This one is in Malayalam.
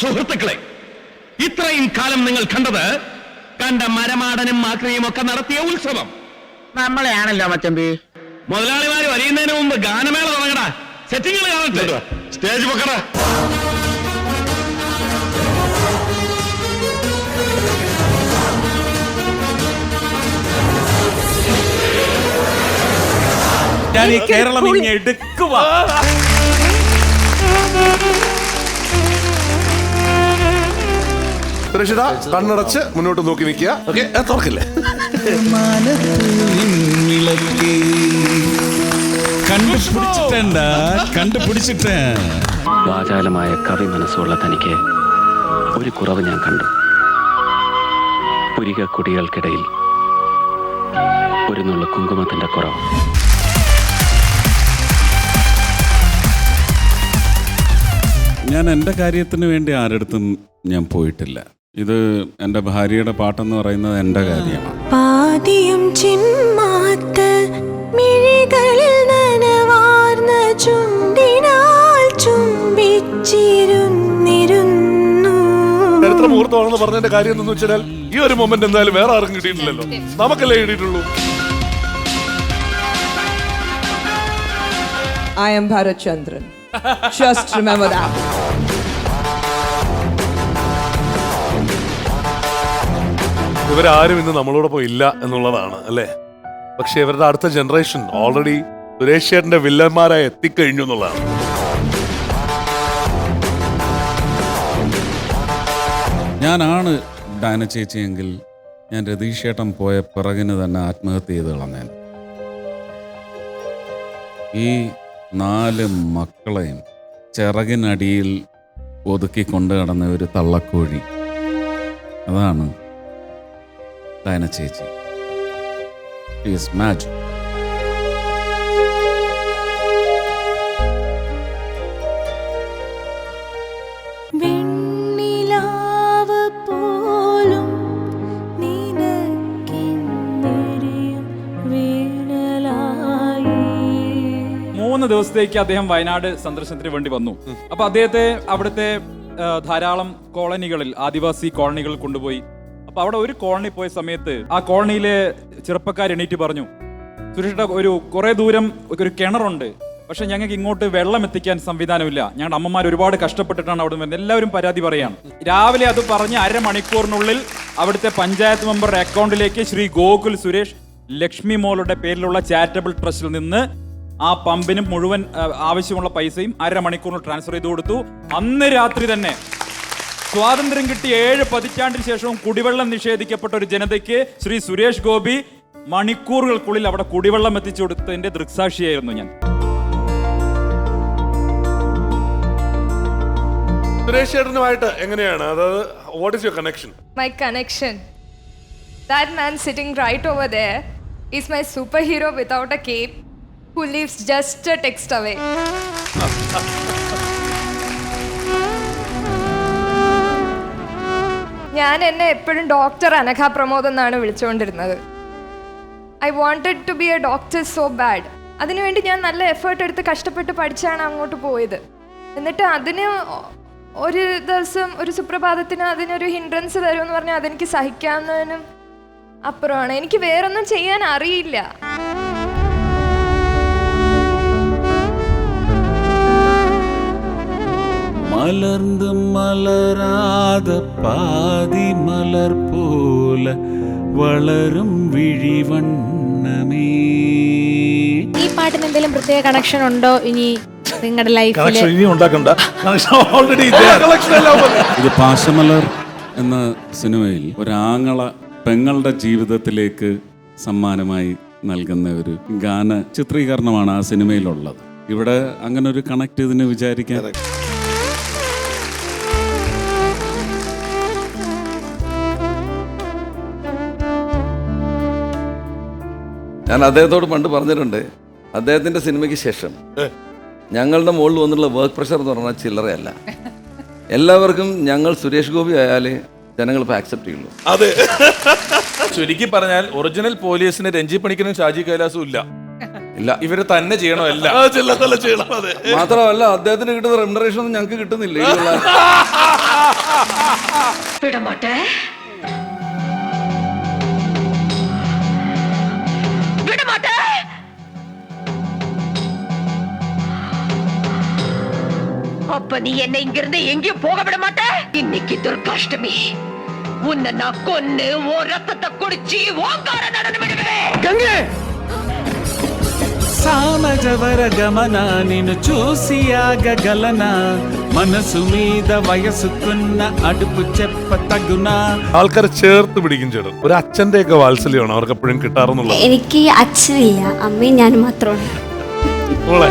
സുഹൃത്തുക്കളെ ഇത്രയും കാലം നിങ്ങൾ കണ്ടത് കണ്ട മരമാടനും മാക്രിയും ഒക്കെ നടത്തിയ ഉത്സവം. നമ്മളെയാണല്ലോ മച്ചമ്പി മുതലാളിമാര് വരിയുന്നതിന് മുമ്പ് ഗാനമേള തുടങ്ങടാ. സെറ്റിങ്ങൾ കാണട്ടെ. സ്റ്റേജ് വെക്കടാ. ഞാൻ ഈ കേരളം ഇങ്ങനെ എടുക്കുക സുരക്ഷിത കണ്ണടച്ച് മുന്നോട്ട് നോക്കി നിൽക്കുക. ഓക്കെ തുറക്കില്ലേ. കണ്ടുപിടിച്ചിട്ടണ്ട കണ്ടുപിടിച്ചിട്ട്. വാചാലമായ കവി മനസ്സുള്ള തനിക്ക് ഒരു കുറവ് ഞാൻ കണ്ടു. പുരിക കുടികൾക്കിടയിൽ ഒരു നുള്ള കുങ്കുമത്തിന്റെ കുറവ്. ഞാൻ എന്റെ കാര്യത്തിന് വേണ്ടി ആരടുത്തും ഞാൻ പോയിട്ടില്ല. ഇത് എന്റെ ഭാര്യയുടെ പാട്ടെന്ന് പറയുന്നത് എന്റെ കാര്യമാണ് പാതിയും ചിന്മാത്ത മിഴികളിൽ നനവാർന്ന ചുണ്ടിനാൽ ചുംബിച്ചിരുന്നിരുന്നു ചരിത്ര മുഹൂർത്തമാണെന്ന് പറഞ്ഞതിന്റെ കാര്യം എന്ന് വെച്ചാൽ ഈ ഒരു മൊമെന്റ് എന്തായാലും വേറെ ആർക്കും കിട്ടിയിട്ടില്ലല്ലോ നമുക്കല്ലേ കിട്ടിയിട്ടുള്ളൂ I am Bharat Chandran. Just remember that. ഇവരാരും ഇന്ന് നമ്മളോടൊപ്പം ഇല്ല എന്നുള്ളതാണ് അല്ലേ? പക്ഷെ ഇവരുടെ അടുത്ത ജനറേഷൻ ഓൾറെഡി സുരേഷ് ചേട്ടന്റെ വില്ലന്മാരായി എത്തിക്കഴിഞ്ഞു എന്നുള്ളതാണ്. ഞാനാണ് ഡാന ചേച്ചിയെങ്കിൽ ഞാൻ രതീഷ് ചേട്ടൻ പോയ പിറകിന് തന്നെ ആത്മഹത്യ ചെയ്ത് കളഞ്ഞേൻ ഈ നാല് മക്കളെയും ചിറകിനടിയിൽ ഒതുക്കി കൊണ്ടു കിടന്ന ഒരു തള്ളക്കോഴി. അതാണ് ഡാന ചേച്ചി. ഈസ് മാജിക് പോലും നിനക്കെന്തരിയും വേണലായി. മൂന്ന് ദിവസത്തേക്ക് അദ്ദേഹം വയനാട് സന്ദർശനത്തിന് വേണ്ടി വന്നു. അപ്പൊ അദ്ദേഹത്തെ അവിടുത്തെ ധാരാളം കോളനികളിൽ ആദിവാസി കോളനികളിൽ കൊണ്ടുപോയി അപ്പൊ അവിടെ ഒരു കോളനി പോയ സമയത്ത് ആ കോളനിയിലെ ചെറുപ്പക്കാർ എണീറ്റ് പറഞ്ഞു സുരേഷിന്റെ ഒരു കുറെ ദൂരം ഒരു കിണറുണ്ട്. പക്ഷെ ഞങ്ങൾക്ക് ഇങ്ങോട്ട് വെള്ളം എത്തിക്കാൻ സംവിധാനമില്ല. ഞങ്ങളുടെ അമ്മമാർ ഒരുപാട് കഷ്ടപ്പെട്ടിട്ടാണ് അവിടെ വരുന്നത്. എല്ലാവരും പരാതി പറയാണ്. രാവിലെ അത് പറഞ്ഞ് അരമണിക്കൂറിനുള്ളിൽ അവിടുത്തെ പഞ്ചായത്ത് മെമ്പറുടെ അക്കൗണ്ടിലേക്ക് ശ്രീ ഗോകുൽ സുരേഷ് ലക്ഷ്മി മോളുടെ പേരിലുള്ള ചാരിറ്റബിൾ ട്രസ്റ്റിൽ നിന്ന് ആ പമ്പിനും മുഴുവൻ ആവശ്യമുള്ള പൈസയും അരമണിക്കൂറിൽ ട്രാൻസ്ഫർ ചെയ്ത് കൊടുത്തു. അന്ന് രാത്രി തന്നെ സ്വാതന്ത്ര്യം കിട്ടിയ ഏഴ് പതിറ്റാണ്ടിന് ശേഷവും കുടിവെള്ളം നിഷേധിക്കപ്പെട്ട ഒരു ജനതയ്ക്ക് ശ്രീ സുരേഷ് ഗോപി മണിക്കൂറുകൾക്കുള്ളിൽ അവിടെ കുടിവെള്ളം എത്തിച്ചു കൊടുത്തതിന്റെ ദൃക്സാക്ഷിയായിരുന്നു ഞാൻ സുരേഷ് ചേട്ടനുമായിട്ട് എങ്ങനെയാണ് അതായത് what is your connection my connection. That man sitting right over there is my superhero without a cape who lives just a text away. ഞാൻ എന്നെ എപ്പോഴും ഡോക്ടർ അനഘ പ്രമോദ് എന്നാണ് വിളിച്ചുകൊണ്ടിരുന്നത്. I wanted to be a doctor so bad അതിനുവേണ്ടി ഞാൻ നല്ല എഫേർട്ട് എടുത്ത് കഷ്ടപ്പെട്ട് പഠിച്ചാണ് അങ്ങോട്ട് പോയത്. എന്നിട്ട് അതിന് ഒരു ദിവസം ഒരു സുപ്രഭാതത്തിന് അതിനൊരു ഹിൻഡ്രൻസ് തരുമെന്ന് പറഞ്ഞാൽ അതെനിക്ക് സഹിക്കാവുന്നതിനും അപ്പുറമാണ്. എനിക്ക് വേറൊന്നും ചെയ്യാൻ അറിയില്ല. മലർന്ന് മലരാത പാതി മലർ പോല വളരും വിഴിവണ്ണമേ ഈ പാട്ടിന് എന്തെങ്കിലും പ്രത്യേക കണക്ഷൻ ഉണ്ടോ ഇനി നിങ്ങളുടെ ലൈഫിൽ കണക്ഷൻ ഇനി ഉണ്ടാക്കണ്ട. കണക്ഷൻ ഓൾറെഡി കണക്ഷൻ ഇത് പാശമലർ എന്ന സിനിമയിൽ ഒരാങ്ങള പെങ്ങളുടെ ജീവിതത്തിലേക്ക് സമ്മാനമായി നൽകുന്ന ഒരു ഗാന ചിത്രീകരണമാണ് ആ സിനിമയിലുള്ളത്. ഇവിടെ അങ്ങനെ ഒരു കണക്ട് ഇതിന് വിചാരിക്കാൻ ഞാൻ അദ്ദേഹത്തോട് പണ്ട് പറഞ്ഞിട്ടുണ്ട് അദ്ദേഹത്തിന്റെ സിനിമയ്ക്ക് ശേഷം ഞങ്ങളുടെ മുകളിൽ വന്നിട്ടുള്ള വർക്ക് പ്രഷർ എന്ന് പറഞ്ഞാൽ ചില്ലറയല്ല. എല്ലാവർക്കും ഞങ്ങൾ സുരേഷ് ഗോപി ആയാലേ ജനങ്ങൾ ഇപ്പോൾ ആക്സെപ്റ്റ് ചെയ്യുള്ളൂ. അതെ. ചുരുക്കി പറഞ്ഞാൽ ഒറിജിനൽ പോലീസിന് രഞ്ജി പണിക്കനും ഷാജി കൈലാസും ഇല്ല. ഇല്ല. ഇവർ തന്നെ ചെയ്യണോ അല്ല? ആ, ചെയ്യണം അതെ. മാത്രമല്ല അദ്ദേഹത്തിന് കിട്ടുന്ന റെമുനറേഷൻ ഒന്നും ഞങ്ങൾക്ക് കിട്ടുന്നില്ല. நீ என்ன இங்கிருந்து எங்கேயும் போக விட மாட்ட இன்னைக்கு துர்காஷ்டமி உன்னை நான் கொன்னு ஓ ரத்தத்தை குடிச்சு ஓங்கார நடனம் விடுவேன் సామజవర గమన నిన్ను చూసి ఆగగలనా మనసు మీద వయసుకున్న అడుపు చెప్ప తగునా ആൾക്കാരെ ചേർത്ത് പിടിക്കും ചേട്ടൻ ഒരു അച്ഛന്റെ ഒക്കെ വാത്സല്യമാണ് അവർക്ക് എപ്പോഴും കിട്ടാറെന്നുള്ളത് എനിക്ക് അച്ഛനില്ല അമ്മയും ഞാനും മാത്രമാണ് മോളെ